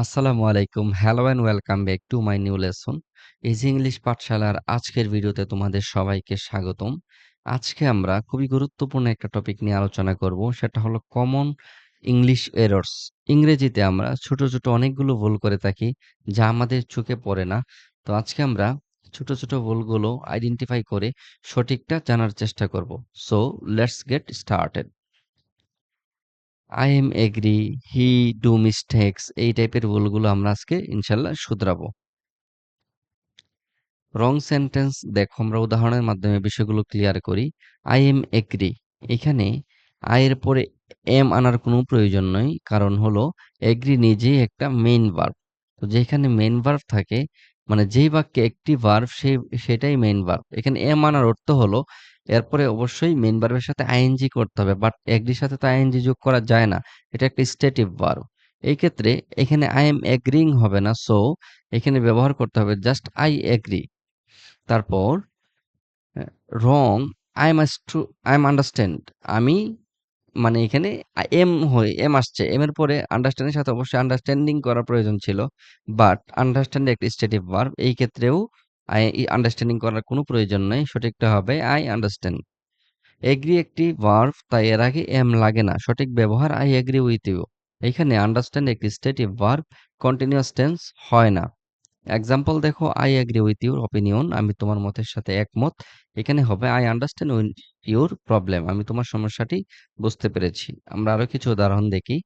আসসালামু আলাইকুম। Hello and welcome back to my new lesson easy English পাঠশালার আজকের ভিডিওতে তোমাদের সবাইকে স্বাগতম। আজকে আমরা খুবই গুরুত্বপূর্ণ একটা টপিক নিয়ে আলোচনা করব। সেটা হলো কমন ইংলিশ এরর্স ইংরেজিতে আমরা ছোট ছোট অনেকগুলো ভুল করে থাকি যা আমাদের চোখে পড়ে না। তো আজকে আমরা ছোট ছোট ভুলগুলো আইডেন্টিফাই করে সঠিকটা জানার চেষ্টা করব। So let's get started I am agree, he do mistakes এই টাইপের ভুলগুলো আমরা আজকে ইনশাল্লাহ শুধরাবো। রং সেন্টেন্স দেখো আমরা উদাহরণের মাধ্যমে বিষয়গুলো ক্লিয়ার করি। আই এম এগ্রি এখানে আই এর পরে এম আনার কোনো প্রয়োজন নয় কারণ হলো এগ্রি নিজেই একটা মেইন ভার্ব তো যেখানে মেইন ভার্ব থাকে মানে যেই বাক্যে একটি ভার্ব সেই সেটাই মেইন ভার্ব এখানে এম আনার অর্থ হলো এরপরে অবশ্যই মেইন ভার্বের সাথে আইএনজি করতে হবে বাট এগ্রির সাথে তো আইএনজি যোগ করা যায় না, এটা একটা স্টেটিভ ভার্ব এই ক্ষেত্রে এখানে আই এম এগ্রিং হবে না সো এখানে ব্যবহার করতে হবে জাস্ট আই এগ্রি তারপর wrong I am I am understand আমি মানে এখানে এম হয়ে এম আসছে এম এর পরে আন্ডারস্ট্যান্ডের সাথে অবশ্যই আন্ডারস্ট্যান্ডিং করার প্রয়োজন ছিল বাট আন্ডারস্ট্যান্ডিং একটা স্টেটিভ ভার্ব এই ক্ষেত্রেও আই আন্ডারস্ট্যান্ডিং করার কোনো প্রয়োজন নেই, সঠিকটা হবে আই আন্ডারস্ট্যান্ড এগ্রি একটি ভার্ব তাই এর আগে এম লাগে না, সঠিক ব্যবহার আই এগ্রি উইথ ইউ এখানে আন্ডারস্ট্যান্ড একটি স্টেটিভ ভার্ব কন্টিনিউয়াস টেন্স হয় না। এক্সাম্পল দেখো I agree with your opinion আমি তোমার মতের সাথে একমত, এখানে হবে আই আন্ডারস্ট্যান্ড ইউর প্রবলেম আমি তোমার সমস্যাটি বুঝতে পেরেছি। আমরা আরও কিছু উদাহরণ দেখি।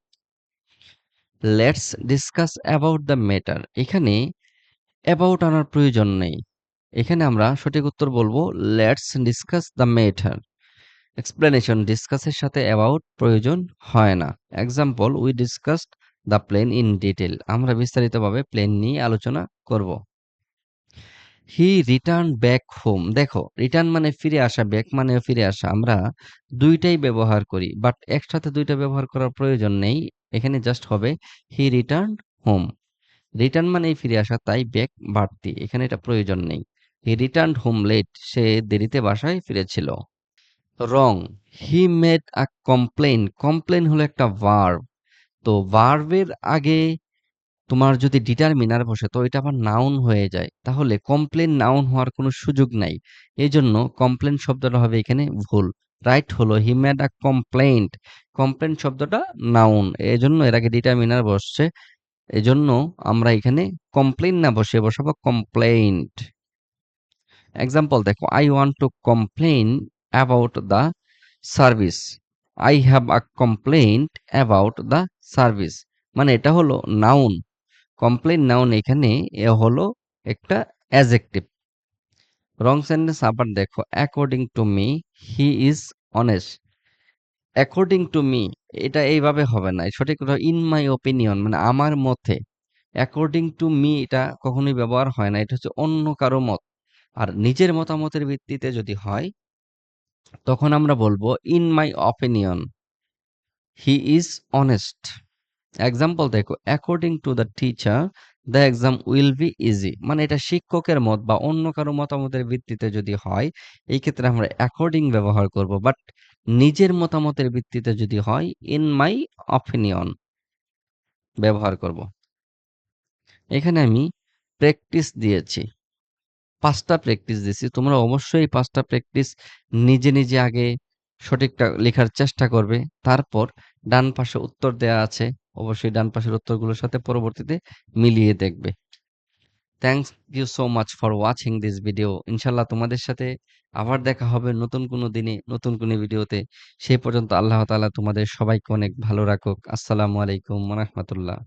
Let's discuss about the matter এখানে অ্যাবাউট আনার প্রয়োজন নেই। এখানে আমরা সঠিক উত্তর বলব let's discuss the matter explanation ডিসকাসের সাথে অ্যাবাউট প্রয়োজন হয় না। Example we discussed the plane in detail আমরা বিস্তারিতভাবে প্লেন নিয়ে আলোচনা করব। হি রিটার্ন ব্যাক হোম দেখো রিটার্ন মানে ফিরে আসা ব্যাক মানে ফিরে আসা। আমরা দুইটাই ব্যবহার করি বাট একসাথে দুইটা ব্যবহার করার প্রয়োজন নেই। এখানে জাস্ট হবে হি রিটার্ন হোম রিটার্ন মানে ফিরে আসা, তাই ব্যাক বাড়তি। এখানে এটা প্রয়োজন নেই। হি রিটার্ন হোম লেট সে দেরিতে বাসায় ফিরেছিল। Wrong he made a complain complain হলো একটা ভার্ব তো ভার্বের আগে তোমার যদি ডিটারমিনার বসে, তো এটা আবার নাউন হয়ে যায়। তাহলে কমপ্লেন নাউন হওয়ার কোনো সুযোগ নাই। এই জন্য কমপ্লেন শব্দটা হবে এখানে ভুল। রাইট হলো he made a complaint complain শব্দটা নাউন এই জন্য এর আগে ডিটারমিনার বসছে। এজন্য আমরা এখানে কমপ্লেন না বসে বসাবো কমপ্লেন্ট এক্সাম্পল দেখো I want to complain about the service I have a complaint about the service মানে এটা হলো নাউন কমপ্লেন নাউন এখানে এ হলো একটা অ্যাজেক্টিভ রং সেন্টেন্স আবার দেখো according to me he is honest according to me এটা এইভাবে হবে না। সঠিক কথা ইন মাই ওপিনিয়ন মানে আমার মতে অ্যাকর্ডিং টু মি এটা কখনোই ব্যবহার হয় না। এটা হচ্ছে অন্য কারও মত। আর নিজের মতামতের ভিত্তিতে যদি হয়, তখন আমরা বলব in my opinion he is honest example দেখো according to the teacher the exam will be easy মানে এটা শিক্ষকের মত বা অন্য কারও মতামতের ভিত্তিতে যদি হয়, এই ক্ষেত্রে আমরা অ্যাকর্ডিং ব্যবহার করব। বাট নিজের মতামতের ভিত্তিতে যদি হয় ইন মাই অপিনিয়ন ব্যবহার করব। এখানে আমি প্র্যাকটিস দিয়েছি। পাঁচটা প্র্যাকটিস দিয়েছি তোমরা অবশ্যই পাঁচটা প্র্যাকটিস নিজে নিজে আগে সঠিকটা লেখার চেষ্টা করবে। তারপর ডান পাশে উত্তর দেয়া আছে। অবশ্যই ডান পাশের উত্তরগুলোর সাথে পরবর্তীতে মিলিয়ে দেখবে। Thanks you so much for watching this video ইনশাল্লাহ তোমাদের সাথে আবার দেখা হবে নতুন কোনো দিনে, নতুন কোনো ভিডিওতে। সেই পর্যন্ত আল্লাহ তালা তোমাদের সবাইকে অনেক ভালো রাখুক। আসসালামু আলাইকুম রহমতুল্লাহ।